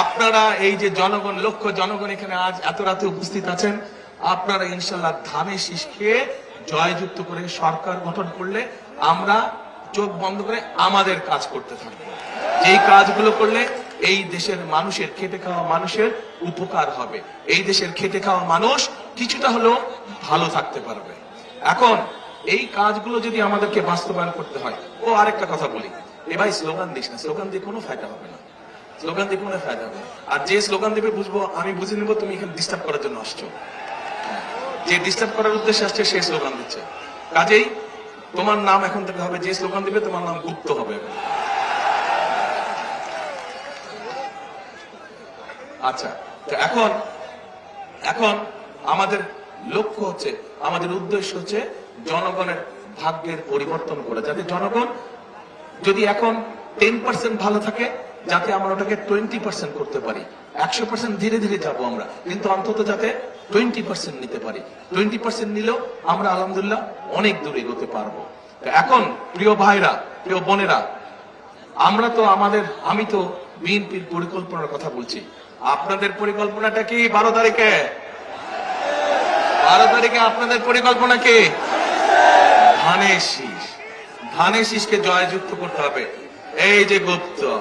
আপনারা এই যে জনগণ, লক্ষ জনগণ এখানে আজ এত রাতে উপস্থিত আছেন, আপনারা ইনশাল্লাহ ধানের শীষ খেয়ে জয়যুক্ত করে সরকার গঠন করলে আমরা চোখ বন্ধ করে আমাদের কাজ করতে থাকব। যেই কাজগুলো করলে এই দেশের মানুষের খেটে খাওয়া মানুষের উপকার হবে। এই দেশের খেটে খাওয়া মানুষ কিছুটা হলেও ভালো থাকতে পারবে। এখন এই কাজগুলো যদি আমাদেরকে বাস্তবায়ন করতে হয়, ও আরেকটা কথা বলি। এ ভাই স্লোগান দিস না, স্লোগান দিয়ে কোনো ফায়দা হবে না। স্লোগান দিয়ে কোনো ফায়দা হবে আর যে স্লোগান দেবে বুঝব, আমি বুঝে নেব তুমি এখানে ডিস্টার্ব করার জন্য আসছো। যে ডিস্টার্ব করার উদ্দেশ্যে আসছে, সে স্লোগান দিচ্ছে। কাজেই তোমার নাম এখন থেকে হবে, যে স্লোগান দিবে, তোমার নাম গুপ্ত হবে। আচ্ছা তো এখন এখন আমাদের লক্ষ্য হচ্ছে, আমাদের উদ্দেশ্য হচ্ছে জনগণের ভাগ্যের পরিবর্তন করা যাতে জনগণ যদি এখন টেন পার্সেন্ট ভালো থাকে যাতে আমরা ওটাকে টোয়েন্টি পার্সেন্ট করতে পারি। একশো পার্সেন্ট ধীরে ধীরে যাব আমরা। কিন্তু অন্তত যাতে টোয়েন্টি পার্সেন্ট নিতে পারি। টোয়েন্টি পার্সেন্ট নিলেও আমরা আলহামদুলিল্লাহ অনেক দূরে এগোতে পারব। এখন, প্রিয় ভাইরা, প্রিয় বোনেরা, আমরা তো আমাদের, আমি তো বিএনপির পরিকল্পনার কথা বলছি। আপনাদের পরিকল্পনাটা কি? বারো তারিখে? বারো তারিখে আপনাদের পরিকল্পনা কি? ধানের শীষ। ধানের শীষকে জয়যুক্ত করতে হবে। এই যে গুপ্ত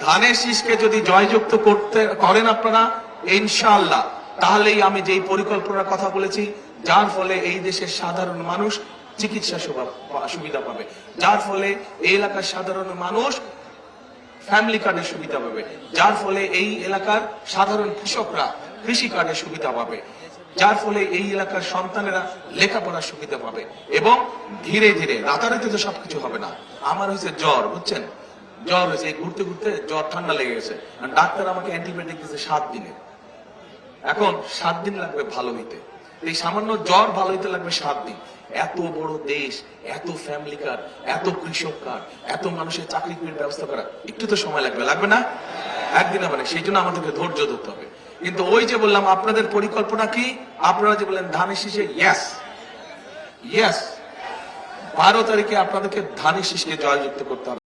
ধানের শীষকে যদি জয়যুক্ত করতে করেন আপনারা, ইনশাআল্লাহ। তাহলেই আমি যেই পরিকল্পনার কথা বলেছি, যার ফলে এই দেশের সাধারণ মানুষ চিকিৎসা সেবা- সুবিধা পাবে। যার ফলে এই এলাকার সাধারণ মানুষ ফ্যামিলি কার্ডের সুবিধা পাবে। যার ফলে এই এলাকার সাধারণ কৃষকরা কৃষি কার্ডের সুবিধা পাবে। যার ফলে এই এলাকার সন্তানেরা লেখাপড়ার সুবিধা পাবে। এবং ধীরে ধীরে, রাতারাতি তো সবকিছু হবে না। আমার হয়েছে জ্বর, বুঝছেন? জ্বর হয়েছে ঘুরতে ঘুরতে জ্বর ঠান্ডা লেগে গেছে। ডাক্তার আমাকে অ্যান্টিবায়োটিক দিয়েছে সাত দিনে। এখন সাত দিন লাগবে ভালো হইতে। এই সামান্য জ্বর ভালো হইতে লাগবে সাত দিন। এত বড় দেশ, এত ফ্যামিলি কার্ড এত কৃষক কার্ড এত মানুষের চাকরি করে ব্যবস্থা করা। একটু তো সময় লাগবে লাগবে না? একদিন হবে না সেই জন্য আমাদেরকে ধৈর্য ধরতে হবে। কিন্তু ওই যে বললাম, আপনাদের পরিকল্পনা কি? আপনারা যে বললেন ধানের শীষে ইয়াস ইয়াস বারো তারিখে আপনাদেরকে ধানের শীষকে জয়যুক্ত করতে হবে।